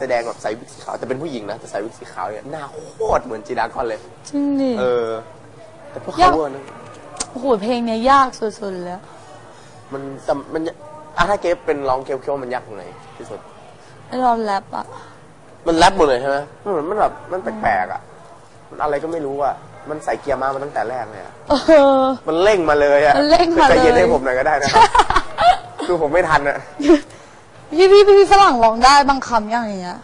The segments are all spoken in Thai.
แสดงแบบใส่วิกสีขาวแต่เป็นผู้หญิงนะแต่ใส่วิกสีขาวเนี่ยหน้าโคตรเหมือนจีดากอนเลย จริงดิ เออ แต่พวกยาก เขาอะนะโอ้โหเพลงเนี้ยยากสุดๆเลยอะมันแต่มันอะถ้าเกฟเป็นร้องเกฟคิดว่ามันยากตรงไหนที่สุด ไอ้เราแรปอะมันแรปหมดเลยใช่ไหมมันเหมือนมันแบบมันแปลกๆอะ มันอะไรก็ไม่รู้อะ มันใส่เกียร์มามันตั้งแต่แรกเลยอะเออ มันเร่งมาเลยอะมันเร่งมาเลย ใจเย็นให้ผมหน่อยก็ได้นะครับ คือผมไม่ทันอะ พี่พี่พี่ฝรั่งร้องได้บางคำอย่างเงี้ย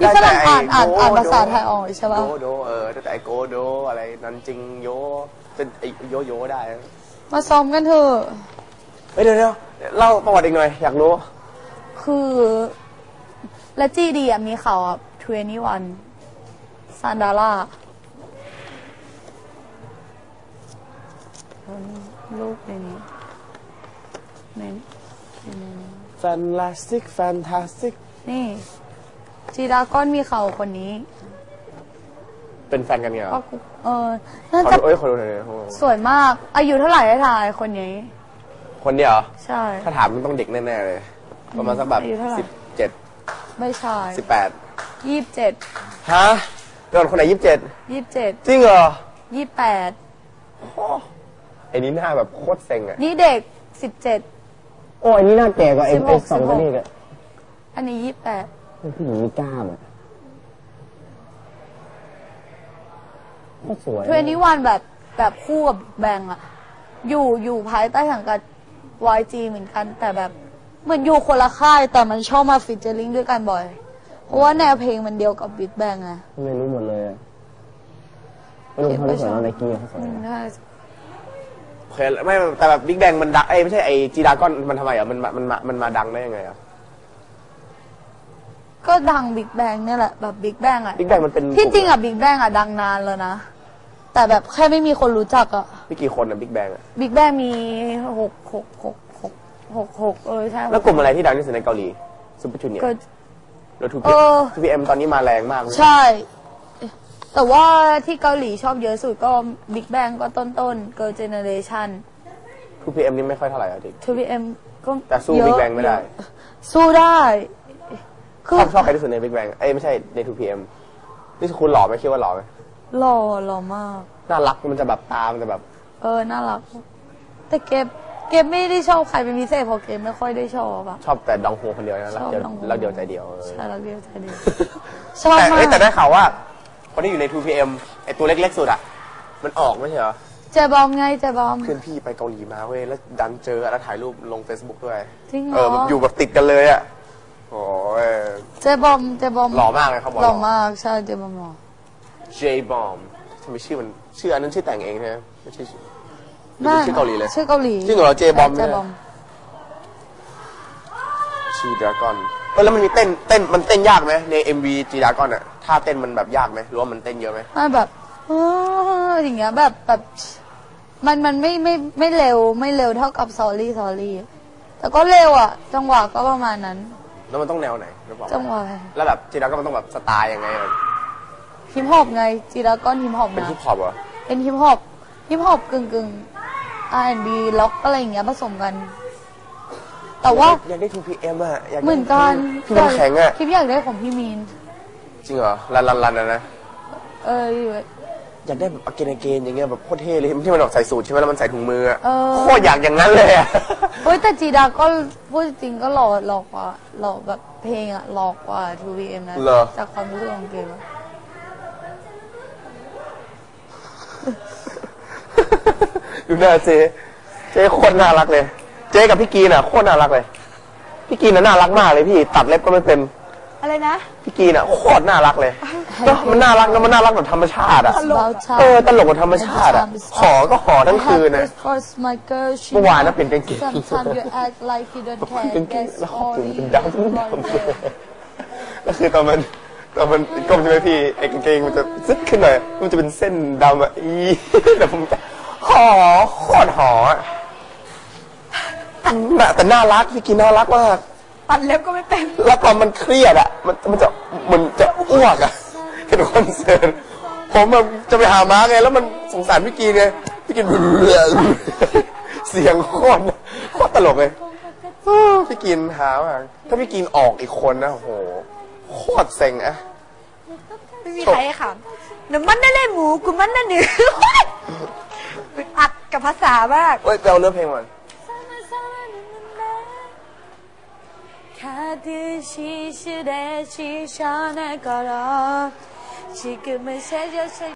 พี่ฝรั่งอ่านอ่านอ่านภาษาไทยออกใช่ปะโดโดเออตั้งแต่ไอโกโดอะไรนันจริงโยเป็นไอโยโยได้นะมาซ้อมกันเถอะเฮ้ยเดี๋ยวเดี๋ยวเล่าประวัติอีกหน่อยอยากรู้ คือและจีดีอะมีข่าวอะทเวนี่วันซานดาร่ารูปในนี้ในในนี้ fantastic fantastic นี่ จีดาก้อนมีเขาคนนี้เป็นแฟนกันไงเหรก็อกูเออน่าขอจะดูเอ้ยขอดูหน่อยดิโอ้โหสวยมาก อายุเท่าไหร่ได้ทายคนนี้ คนเดียวเหรอ ใช่ ถ้าถามมันต้องเด็กแน่ๆเลย ประมาณสักแบบอายุเท่าไหร่ สิบเจ็ดไม่ใช่สิบแปดยี่สิบเจ็ดฮะโดนคนไหนยี่สิบเจ็ดยี่สิบเจ็ดจริงเหรอยี่สิบแปดไอ้นี้หน้าแบบโคตรเซ็งอะนี่เด็กสิบเจ็ด โอ้ยนี่น่าแก่กว่าไอ้สิบหไอ้กสองสิบหคกนนี้กันอันนี้ยี่สิบแปดผู้หญิงมีกล้ามอะก็สวยทเวนี่วันแบบแบบคู่กับแบงอะอยู่อยู่ภายใต้สังกัด YG เหมือนกัน แต่แบบเหมือนอยู่คนละค่ายแต่มันชอบมาฟิชเจอริงด้วยกันบ่อย เพราะว่าแนวเพลงมันเดียวกับบิ๊กแบงไงไม่รู้หมดเลยอะไม่รู้เขาได้สวยน้องไนกี้เขาสวยอืมนะใช่โอ เคไม่แต่แบบบิ๊กแบงมันดังเอ้ยไม่ใช่ไอจีดากอนมันทำไมอะมันมามันมามันมาดังได้ยังไงอะก็ดังบิ๊กแบงเนี่ยแหละแบบบิ๊กแบงอะบิ๊กแบงมันเป็นที่จริงอะบิ๊กแบงอะดังนานแล้วนะ แต่แบบแค่ไม่มีคนรู้จักอะมีกี่คนอะบิ๊กแบงอะบิ๊กแบงมีหกหกหกหกหกหกเออใช่แล้วกลุ่มอะไรที่ดังที่สุดในเกาหลีซูเปอร์จูเนียร์ก็ แล้วทูเอพีอทูพีเอ็มตอนนี้มาแรงมากเลย ใช่ แต่ว่าที่เกาหลีชอบเยอะสุดก็บิ๊กแบงก็ต้นต้นเกิร์ลเจเนเรชันทูพีเอ็มนี่ไม่ค่อยเท่าไหร่อะดิ 2PM ก็แต่สู้เยอะ Big Bang ไม่ได้ สู้ได้คืชออบชอบใครที่สุดในบิ๊กแบงเอ้ยไม่ใช่ในทูพีเอ็มนี่คุณหล่อไหมคิดว่าหล่อไหมหล่อหล่อมาก น่ารักมันจะแบบตามันจะแบบ เออ น่ารัก แต่เก็บเก็บไม่ได้ชอบใครเป็นพิเศษเพราะเก็บไม่ค่อยได้ชอบอะ ชอบแต่ดองโฮคนเดียวนะรักเดียวชอบดองโฮ รักเดียวใจเดียวเออใช่รักเดียวใจเดียวชอบแต่มาเอ้ยแต่กได้ข่าวว่า คนที่อยู่ใน 2PM ไอตัวเล็กๆสุดอะ มันออกไม่ใช่เหรอ เจบอมไงเจบอม เพื่อนพี่ไปเกาหลีมาเว้ย แล้วดันเจอแล้วถ่ายรูปลง Facebook ด้วย จริงเหรอ เออแบบอยู่แบบติดกันเลยอะโอ้ย เจบอมเจบอมหล่อมากเลยเขาบอกหล่อมากใช่เจบอมหล่อ J Bomb ทำไมชื่อมันชื่ออันนั้นชื่อแต่งเองใช่ไหมไม่ใช่ชื่อหรือเป็นชื่อเกาหลีเลย ชื่อเกาหลีจริงเหรอ J Bomb เจเนี่ยบอมชื่อดราก้อนเออแล้วมันมีเต้นเต้นมันเต้นยากไหมใน MV จีดราก้อนอะ ท่าเต้นมันแบบยากไหมหรือว่ามันเต้นเยอะไหมไม่แบบเอออย่างเงี้ยแบบแบบมันมันไม่ไม่ไม่เร็วไม่เร็วเท่ากับซอรี่ซอรี่แต่ก็เร็วอะ จังหวะก็ประมาณนั้น แล้วมันต้องแนวไหนหรือเปล่าจังหวะแล้วแบบจีดราก้อนมันต้องแบบสไตล์ยังไงอะฮิปฮอปไงจีราก้อนฮิปฮอปเป็นนะฮิปฮอปเหรอเป็นฮิปฮอปฮิปฮอปกึ่งกึ่ง R&B ล็อกอะไรอย่างเงี้ยผสมกัน แต่ว่าอยากได้ 2PM อะอยากได้เหมือนกันพี่น้ำแข็งอะคลิปอยากได้ของพี่มีน จริงเหรอรันรันรันนะนะเอออยากได้แบบอเกนเกนอย่างเงี้ยแบบโคตรเท่เลยที่มันออกใส่สูทใช่ไหมแล้วมันใส่ถุงมืออะเออ โคตรอยากอย่างนั้นเลยอะเฮ้ยแต่จีดาก็พูดจริงก็หล่อหล่อกว่าหล่อแบบเพลงอะหล่อกว่า 2PM นะเหรอ จากความรู้สึกของเกมอะดูหน้าเจ๊เจ๊โคตรน่ารักเลย เจ๊กับพี่กีนอะโคตรน่ารักเลย พี่กีนน่ะน่ารักมากเลยพี่ตัดเล็บก็ไม่เป็น อะไรนะ พี่กีนอะโคตรน่ารักเลยเนอะมันน่ารักนะมันน่ารักแบบธรรมชาติอะ About time เออตลกกับธรรมชาติอะหอก็หอทั้งคืนนะอะ my girl she เมื่อวานนะเปลี่ยนกางเกง sometimes you act like you don't กาง care เกง that's แล้ว all ถึง you เป็นดำ want ดำก็คือตอนมันตอนมันก้มใช่ไหมพี่ไอ้กางเกงมันจะซึดขึ้นหน่อยมันจะเป็นเส้นดำอะอีแต่ผมจะหอโคตรหออะน่ะแต่น่ารักพี่กีน่ารักมาก ตัดเล็บก็ไม่เป็น แล้วตอนมันเครียดอะมันมันจะมันจะอ้วกอะเห็นคอนเสิร์ตผมแบบจะไปหาม้าไง แล้วมันสงสารพี่กีนไงพี่กีนเสียงโคตรโคตรตลกเลยพี่กีนหามากถ้าพี่กีนออกอีกคนนะโอ้โหโคโคตรเซ็งอะไม่มีใครให้ขำหนูมันนั่นเลยหมูกูมันนั่นหนูอึดอัดกับภาษามากเฮ้ยไปเอาเนื้อเพลงก่อน hadi şişire şişane kara Çıkmış her yaşa